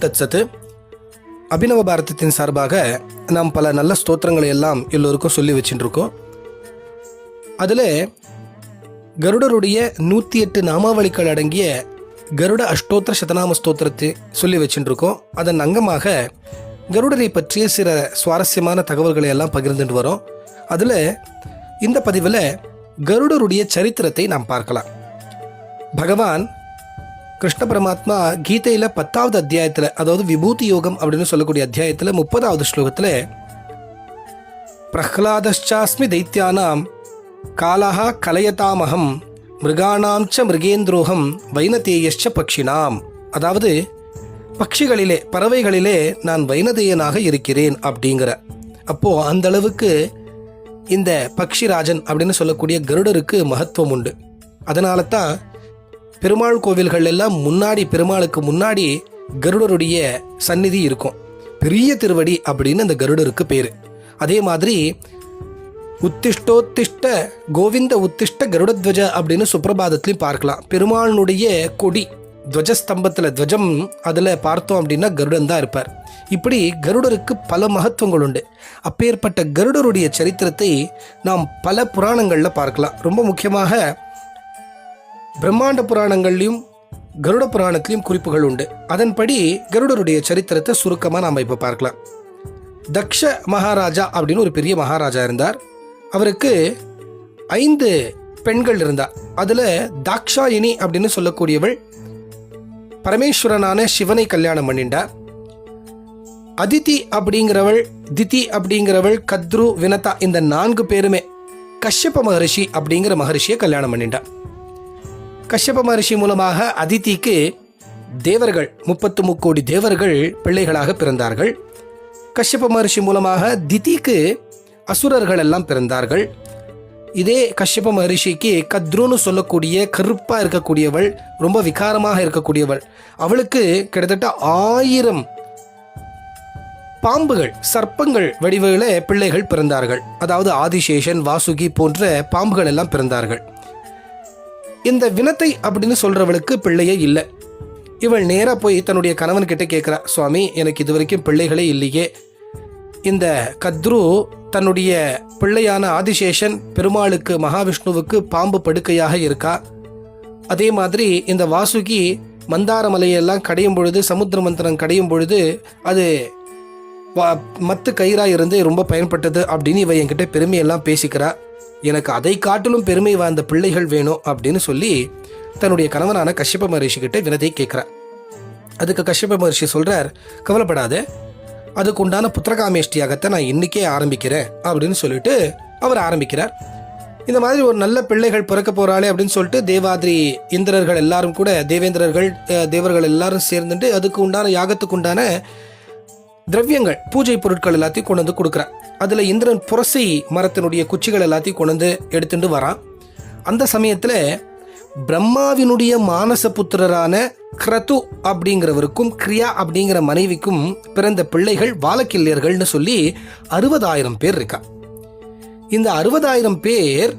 ஓம் தத்சத்து அபினவ பாரதத்தின் சார்பாக நாம் பல நல்ல ஸ்தோத்திரங்களை எல்லாம் எல்லோருக்கும் சொல்லி வச்சுட்டுருக்கோம் அதில் கருடருடைய நூற்றி எட்டு நாமாவளிகள் அடங்கிய கருட அஷ்டோத்திர சதநாம ஸ்தோத்திரத்தை சொல்லி வச்சுட்டுருக்கோம் அதன் அங்கமாக கருடரை பற்றிய சில சுவாரஸ்யமான தகவல்களை எல்லாம் பகிர்ந்துட்டு வரோம். அதில் இந்த பதிவில் கருடருடைய சரித்திரத்தை நாம் பார்க்கலாம். பகவான் கிருஷ்ண பரமாத்மா கீதையில் பத்தாவது அத்தியாயத்தில் அதாவது விபூதி யோகம் அப்படின்னு சொல்லக்கூடிய அத்தியாயத்தில் முப்பதாவது ஸ்லோகத்தில் பிரஹ்லாதாஸ்மி தைத்தியானாம் காலஹா கலையதாமகம் மிருகாணாம் ச மிருகேந்திரோகம் வைனதேயச்ச பக்ஷினாம். அதாவது பட்சிகளிலே பறவைகளிலே நான் வைனதேயனாக இருக்கிறேன் அப்படிங்கிற. அப்போ அந்த அளவுக்கு இந்த பக்ஷிராஜன் அப்படின்னு சொல்லக்கூடிய கருடருக்கு மகத்துவம் உண்டு. அதனால தான் பெருமாள் கோவில்கள் எல்லாம் முன்னாடி பெருமாளுக்கு முன்னாடி கருடருடைய சந்நிதி இருக்கும். பெரிய திருவடி அப்படின்னு அந்த கருடருக்கு பேர். அதே மாதிரி உத்திஷ்டோத்திஷ்ட கோவிந்த உத்திஷ்ட கருடத்வஜ அப்படின்னு சுப்பிரபாதத்திலையும் பார்க்கலாம். பெருமாளுடைய கொடி துவஜஸ்தம்பத்தில் துவஜம் அதில் பார்த்தோம் அப்படின்னா கருடன் தான் இருப்பார். இப்படி கருடருக்கு பல மகத்துவங்கள் உண்டு. அப்பேற்பட்ட கருடருடைய சரித்திரத்தை நாம் பல புராணங்களில் பார்க்கலாம். ரொம்ப முக்கியமாக பிரம்மாண்ட புராணங்கள்லையும் கருட புராணத்திலையும் குறிப்புகள் உண்டு. அதன்படி கருடருடைய சரித்திரத்தை சுருக்கமாக நாம் இப்போ பார்க்கலாம். தக்ஷ மகாராஜா அப்படின்னு ஒரு பெரிய மகாராஜா இருந்தார். அவருக்கு ஐந்து பெண்கள் இருந்தார் அதில் தாக்ஷாயினி அப்படின்னு சொல்லக்கூடியவள் பரமேஸ்வரனான சிவனை கல்யாணம் பண்ணிண்டார் அதிதி அப்படிங்கிறவள் திதி அப்படிங்கிறவள் கத்ரு வினதா இந்த நான்கு பேருமே கஷ்யப்ப மகரிஷி அப்படிங்கிற மகரிஷியை கல்யாணம் பண்ணிட்டான் கஷ்யப மகர்ஷி மூலமாக அதிதிக்கு தேவர்கள் முப்பத்து முக்கோடி தேவர்கள் பிள்ளைகளாக பிறந்தார்கள். கஷ்யப மகர்ஷி மூலமாக திதிக்கு அசுரர்கள் எல்லாம் பிறந்தார்கள். இதே கஷ்யப மகரிஷிக்கு கத்ருன்னு சொல்லக்கூடிய கருப்பாக இருக்கக்கூடியவள் ரொம்ப விகாரமாக இருக்கக்கூடியவள். அவளுக்கு கிட்டத்தட்ட ஆயிரம் பாம்புகள் சர்ப்பங்கள் வடிவில் பிள்ளைகள் பிறந்தார்கள். அதாவது ஆதிசேஷன் வாசுகி போன்ற பாம்புகள் எல்லாம் பிறந்தார்கள். இந்த வினத்தை அப்படின்னு சொல்றவளுக்கு பிள்ளையே இல்லை. இவள் நேராக போய் தன்னுடைய கணவன் கிட்ட சுவாமி எனக்கு இது வரைக்கும் பிள்ளைகளே இல்லையே. இந்த கத்ரு தன்னுடைய பிள்ளையான ஆதிசேஷன் பெருமாளுக்கு மகாவிஷ்ணுவுக்கு பாம்பு படுக்கையாக இருக்கா. அதே மாதிரி இந்த வாசுகி மந்தார மலையெல்லாம் கடையும் பொழுது சமுத்திர மந்திரம் கடையும் பொழுது அது மத்து கயிறாக இருந்து ரொம்ப பயன்பட்டது அப்படின்னு இவ என்கிட்ட பெருமையெல்லாம் பேசிக்கிறா. எனக்கு அதை காட்டிலும் பெருமை வாய்ந்த பிள்ளைகள் வேணும் அப்படின்னு சொல்லி தன்னுடைய கணவனான கஷ்யப மகரிஷி கிட்ட வினதை கேட்குறார். அதுக்கு கஷ்யப மகரிஷி சொல்கிறார் கவலைப்படாத அதுக்கு உண்டான புத்திரகாமேஷ்டி யாகத்தை நான் இன்னைக்கே ஆரம்பிக்கிறேன் அப்படின்னு சொல்லிட்டு அவர் ஆரம்பிக்கிறார். இந்த மாதிரி ஒரு நல்ல பிள்ளைகள் பிறக்க போகிறாளே அப்படின்னு சொல்லிட்டு தேவாதிரி இந்திரர்கள் எல்லாரும் கூட தேவேந்திரர்கள் தேவர்கள் எல்லாரும் சேர்ந்துட்டு அதுக்கு உண்டான யாகத்துக்கு உண்டான திரவியங்கள் பூஜை பொருட்கள் எல்லாத்தையும் கொண்டு வந்து கொடுக்குறான் அதில் இந்திரன் புரசை மரத்தினுடைய குச்சிகள் எல்லாத்தையும் கொண்டு வந்து எடுத்துட்டு வரான். அந்த சமயத்தில் பிரம்மாவினுடைய மானச புத்திரரான கிரது அப்படிங்கிறவருக்கும் கிரியா அப்படிங்கிற மனைவிக்கும் பிறந்த பிள்ளைகள் வாலக்கில்யர்கள்னு சொல்லி அறுபதாயிரம் பேர் இருக்கா. இந்த அறுபதாயிரம் பேர்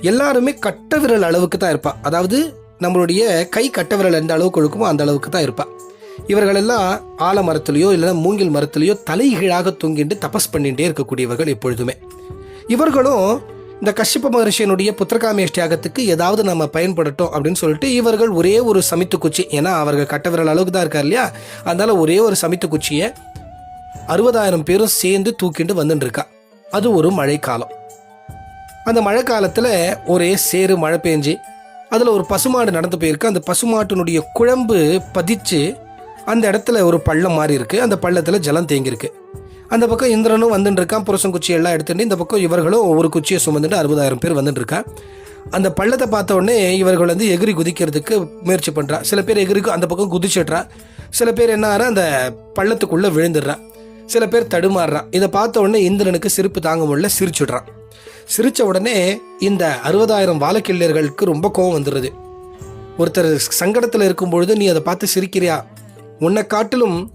எல்லாருமே கட்ட விரல் அளவுக்கு தான் இருப்பா. அதாவது நம்மளுடைய கை கட்ட விரல் எந்த அளவுக்கு இருக்குமோ அந்த அளவுக்கு தான் இருப்பாள் இவர்களெல்லாம் ஆலமரத்திலேயோ இல்லைன்னா மூங்கில் மரத்திலேயோ தலைகீழாக தொங்கிட்டு தபஸ் பண்ணிகிட்டே இருக்கக்கூடியவர்கள் எப்பொழுதுமே. இவர்களும் இந்த கஷ்யப மகர்ஷியனுடைய புத்திரகாமேஷ்டியாகத்துக்கு ஏதாவது நம்ம பயன்படட்டும் அப்படின்னு சொல்லிட்டு இவர்கள் ஒரே ஒரு சமித்து குச்சி ஏன்னா அவர்கள் கட்டவிரல் அளவுக்கு தான் இருக்கார் இல்லையா? அதனால ஒரே ஒரு சமித்து குச்சியை அறுபதாயிரம் பேரும் சேர்ந்து தூக்கிட்டு வந்துட்டு இருக்கா அது ஒரு மழைக்காலம். அந்த மழை காலத்தில் ஒரே சேறு மழை பெஞ்சு அதில் ஒரு பசுமாடு நடந்து போயிருக்கு. அந்த பசுமாட்டினுடைய குழம்பு பதிச்சு அந்த இடத்துல ஒரு பள்ளம் மாதிரி இருக்கு. அந்த பள்ளத்தில் ஜலம் தேங்கியிருக்கு. அந்த பக்கம் இந்திரனும் வந்துட்டு இருக்கான். புருஷன் குச்சி எல்லாம் எடுத்துட்டு இந்த பக்கம் இவர்களும் ஒரு குச்சியை சுமந்துட்டு அறுபதாயிரம் பேர் வந்துட்டு இருக்கா. அந்த பள்ளத்தை பார்த்த உடனே இவர்கள் வந்து எகிரி குதிக்கிறதுக்கு முயற்சி பண்ணுறா சில பேர் எகிரி அந்த பக்கம் குதிச்சிடுறா. சில பேர் என்ன ஆறா அந்த பள்ளத்துக்குள்ளே விழுந்துடுறா. சில பேர் தடுமாறுறான் இதை பார்த்த உடனே இந்திரனுக்கு சிரிப்பு தாங்க முடியல சிரிச்சுடுறான் சிரித்த உடனே இந்த அறுபதாயிரம் வாழக்கிள்ளையர்களுக்கு ரொம்ப கோபம் வந்துடுது ஒருத்தர் சங்கடத்தில் இருக்கும் பொழுது நீ அதை பார்த்து சிரிக்கிறியா? உன்னை காட்டிலும்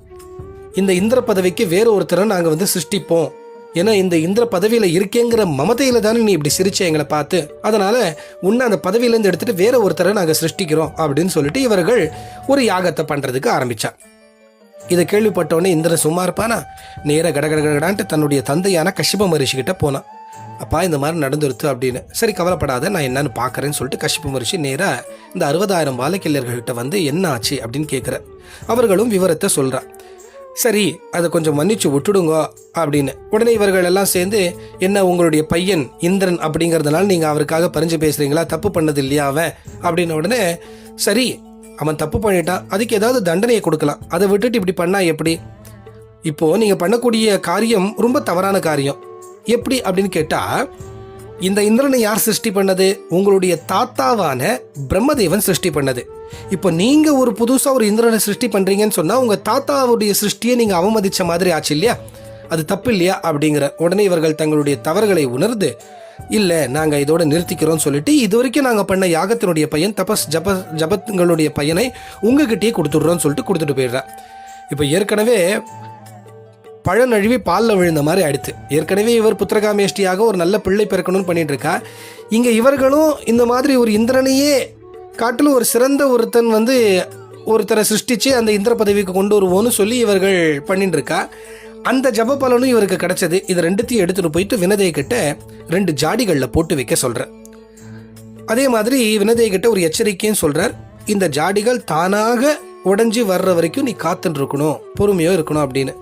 இந்த இந்திர பதவிக்கு வேற ஒருத்தரை நாங்கள் வந்து சிருஷ்டிப்போம். ஏன்னா இந்த இந்திர பதவியில் இருக்கேங்கிற மமதையில் தானே நீ இப்படி சிரிச்ச எங்களை பார்த்து. அதனால் உன்னை அந்த பதவியிலேருந்து எடுத்துட்டு வேற ஒருத்தரை நாங்கள் சிருஷ்டிக்கிறோம் அப்படின்னு சொல்லிட்டு இவர்கள் ஒரு யாகத்தை பண்ணுறதுக்கு ஆரம்பிச்சா இதை கேள்விப்பட்டவொடனே இந்திரன் சும்மா இருப்பானா? நேராக கடகடகடான்ட்டு தன்னுடைய தந்தையான கஷிப மரிஷிக்கிட்ட போனான். அப்பா இந்த மாதிரி நடந்துருத்து அப்படின்னு. சரி கவலைப்படாத நான் என்னன்னு பார்க்குறேன்னு சொல்லிட்டு கஷிப்பு மரிஷி நேராக இந்த அறுபதாயிரம் வாழைக்கிள்ளர்கள்கிட்ட வந்து என்ன ஆச்சு அப்படின்னு கேட்குற அவர்களும் விவரத்தை சொல்கிறான் சரி அதை கொஞ்சம் மன்னிச்சு விட்டுடுங்க அப்படின்னு. உடனே இவர்கள் எல்லாம் சேர்ந்து என்ன உங்களுடைய பையன் இந்திரன் அப்படிங்கிறதுனால நீங்கள் அவருக்காக பறிஞ்சு பேசுகிறீங்களா தப்பு பண்ணது இல்லையா அவன்? அப்படின்ன உடனே சரி அவன் தப்பு பண்ணிட்டான். அதுக்கு ஏதாவது தண்டனையை கொடுக்கலாம். அதை விட்டுட்டு இப்படி பண்ணா எப்படி? இப்போது நீங்கள் பண்ணக்கூடிய காரியம் ரொம்ப தவறான காரியம். எப்படி அப்படின்னு கேட்டா இந்த இந்திரனை யார் சிருஷ்டி பண்ணது? உங்களுடைய தாத்தாவான பிரம்மதேவன் சிருஷ்டி பண்ணது. இப்போ நீங்க ஒரு புதுசா ஒரு இந்திரனை சிருஷ்டி பண்றீங்கன்னு சொன்னா உங்க தாத்தாவுடைய சிருஷ்டியை நீங்க அவமதிச்ச மாதிரி ஆச்சு இல்லையா? அது தப்பு இல்லையா? அப்படிங்கிற உடனே இவர்கள் தங்களுடைய தவறுகளை உணர்ந்து இல்லை நாங்கள் இதோட நிறுத்திக்கிறோம்னு சொல்லிட்டு இது வரைக்கும் நாங்கள் பண்ண யாகத்தினுடைய பையன் தபஸ் ஜப ஜபத்துங்களுடைய பையனை உங்ககிட்டயே கொடுத்துட்றோன்னு சொல்லிட்டு கொடுத்துட்டு போயிடுறேன் இப்போ ஏற்கனவே பழம் நழுவி பாலில் விழுந்த மாதிரி ஆயிடுத்து. ஏற்கனவே இவர் புத்திரகாமேஷ்டியாக ஒரு நல்ல பிள்ளை பிறக்கணும்னு பண்ணிட்டு இருக்கா இங்கே இவர்களும் இந்த மாதிரி ஒரு இந்திரனையே காட்டிலும் ஒரு சிறந்த ஒருத்தன் வந்து ஒருத்தரை சிருஷ்டிச்சு அந்த இந்திர பதவிக்கு கொண்டு வருவோன்னு சொல்லி இவர்கள் பண்ணிட்டு இருக்கா அந்த ஜப பலனும் இவருக்கு கிடைச்சது. இது ரெண்டுத்தையும் எடுத்துட்டு போயிட்டு வினதை கிட்ட ரெண்டு ஜாடிகளில் போட்டு வைக்க சொல்ற அதே மாதிரி வினதை கிட்ட ஒரு எச்சரிக்கையும் சொல்றார். இந்த ஜாடிகள் தானாக உடஞ்சி வர்ற வரைக்கும் நீ காத்துட்டு இருக்கணும் பொறுமையோ இருக்கணும் அப்படின்னு.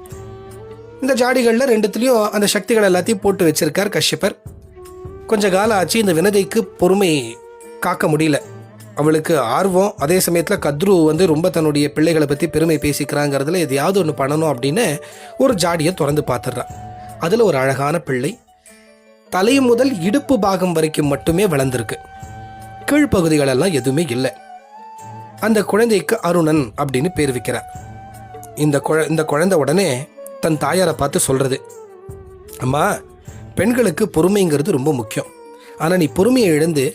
இந்த ஜாடிகளில் ரெண்டுத்துலேயும் அந்த சக்திகள் எல்லாத்தையும் போட்டு வச்சிருக்கார் கஷ்யப்பர். கொஞ்ச காலம் ஆச்சு இந்த வினதைக்கு பொறுமை காக்க முடியல. அவளுக்கு ஆர்வம் அதே சமயத்தில் கத்ரு வந்து ரொம்ப தன்னுடைய பிள்ளைகளை பற்றி பெருமை பேசிக்கிறாங்கிறதுல எதையாவது ஒன்று பண்ணணும் அப்படின்னு ஒரு ஜாடியை திறந்து பார்த்துடுறான் அதில் ஒரு அழகான பிள்ளை. தலை முதல் இடுப்பு பாகம் வரைக்கும் மட்டுமே வளர்ந்துருக்கு. கீழ்ப்பகுதிகளெல்லாம் எதுவுமே இல்லை. அந்த குழந்தைக்கு அருணன் அப்படின்னு பேர் வைக்கிறார். இந்த குழ இந்த குழந்தை உடனே தன் தாயாரை பார்த்து சொல்கிறது அம்மா பெண்களுக்கு பொறுமைங்கிறது ரொம்ப முக்கியம். ஆனால் நீ பொறுமையை இழந்து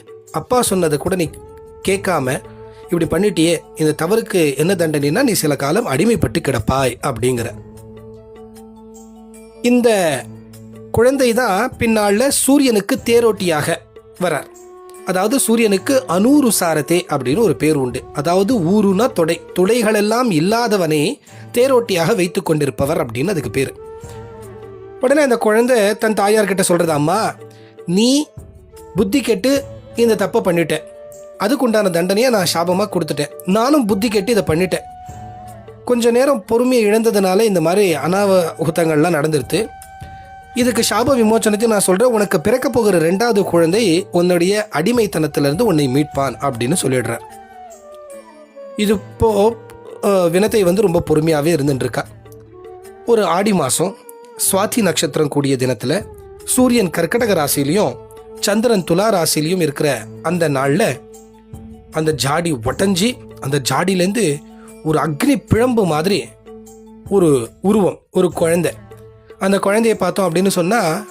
அப்பா சொன்னதை கூட நீ கேட்காம இப்படி பண்ணிட்டியே இந்த தவறுக்கு என்ன தண்டனைனா நீ சில காலம் அடிமைப்பட்டு கிடப்பாய் அப்படிங்கிற. இந்த குழந்தை தான் பின்னாளில் சூரியனுக்கு தேரோட்டியாக வரார். அதாவது சூரியனுக்கு அனூரு சாரதே அப்படின்னு ஒரு பேர் உண்டு. அதாவது ஊருனா தொடை. துடைகளெல்லாம் இல்லாதவனே தேரோட்டியாக வைத்து கொண்டிருப்பவர் அப்படின்னு அதுக்கு பேர். உடனே அந்த குழந்தை தன் தாயார்கிட்ட சொல்கிறதாம்மா அம்மா நீ புத்தி கெட்டு இந்த தப்பை பண்ணிட்டேன் அதுக்குண்டான தண்டனையை நான் சாபமாக கொடுத்துட்டேன். நானும் புத்தி கெட்டு இதை பண்ணிட்டேன். கொஞ்ச நேரம் பொறுமையை இழந்ததுனால இந்த மாதிரி அனாவகுத்தங்கள்லாம் நடந்துருது இதுக்கு சாப விமோச்சனத்தை நான் சொல்கிறேன் உனக்கு பிறக்க போகிற ரெண்டாவது குழந்தை உன்னுடைய அடிமைத்தனத்திலிருந்து உன்னை மீட்பான் அப்படின்னு சொல்லிடுறேன். இது இப்போ வினத்தை வந்து ரொம்ப பொறுமையாகவே இருந்துட்டுருக்கா. ஒரு ஆடி மாதம் சுவாதி நட்சத்திரம் கூடிய தினத்தில் சூரியன் கர்க்கடக ராசிலையும் சந்திரன் துலா ராசிலையும் இருக்கிற அந்த நாளில் அந்த ஜாடி ஒட்டஞ்சி அந்த ஜாடியிலேருந்து ஒரு அக்னி பிழம்பு மாதிரி ஒரு உருவம் ஒரு குழந்தை. அந்த குழந்தையை பார்த்தோம் அப்படின்னு சொன்னால்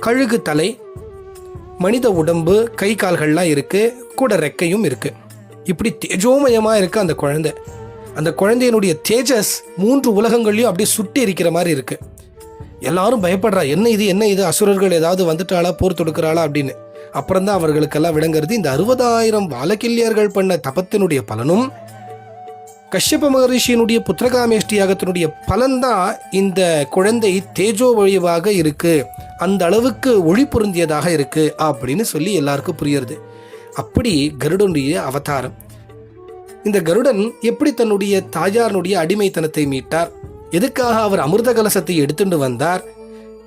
கழுகு தலை மனித உடம்பு கை கால்கள்லாம் இருக்குது கூட ரெக்கையும் இருக்குது இப்படி தேஜோமயமாக இருக்குது அந்த குழந்தை. அந்த குழந்தையினுடைய தேஜஸ் மூன்று உலகங்கள்லையும் அப்படியே சுட்டி இருக்கிற மாதிரி இருக்குது எல்லாரும் பயப்படுறா என்ன இது என்ன இது? அசுரர்கள் ஏதாவது வந்துட்டாளா போர் தொடுக்கிறாளா? அப்படின்னு. அப்புறம்தான் அவர்களுக்கெல்லாம் விளங்குறது இந்த அறுபதாயிரம் வாலக்கில்லியர்கள் பண்ண தபத்தினுடைய பலனும் கஷ்யப மகரிஷியினுடைய புத்திரகாமேஷ்டி யாகத்தினுடைய பலன்தான் இந்த குழந்தை தேஜோ வழிவாக இருக்கு. அந்த அளவுக்கு ஒளி பொருந்தியதாக இருக்கு அப்படின்னு சொல்லி எல்லாருக்கும் புரியுறது. அப்படி கருடனுடைய அவதாரம். இந்த கருடன் எப்படி தன்னுடைய தாயாரனுடைய அடிமைத்தனத்தை மீட்டார்? எதுக்காக அவர் அமிர்த கலசத்தை எடுத்துட்டு வந்தார்?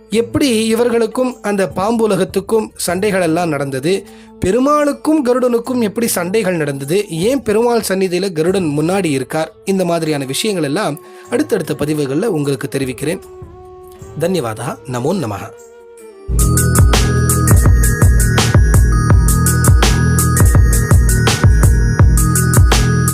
எப்படி இவர்களுக்கும் அந்த பாம்புலகத்துக்கும் சண்டைகள் எல்லாம் நடந்தது? பெருமாளுக்கும் கருடனுக்கும் எப்படி சண்டைகள் நடந்தது? ஏன் பெருமாள் சந்நிதியில் கருடன் முன்னாடி இருக்கார்? இந்த மாதிரியான விஷயங்கள் எல்லாம் அடுத்தடுத்த பதிவுகளில் உங்களுக்கு தெரிவிக்கிறேன். தன்யவாதா. நமோ நமஹ.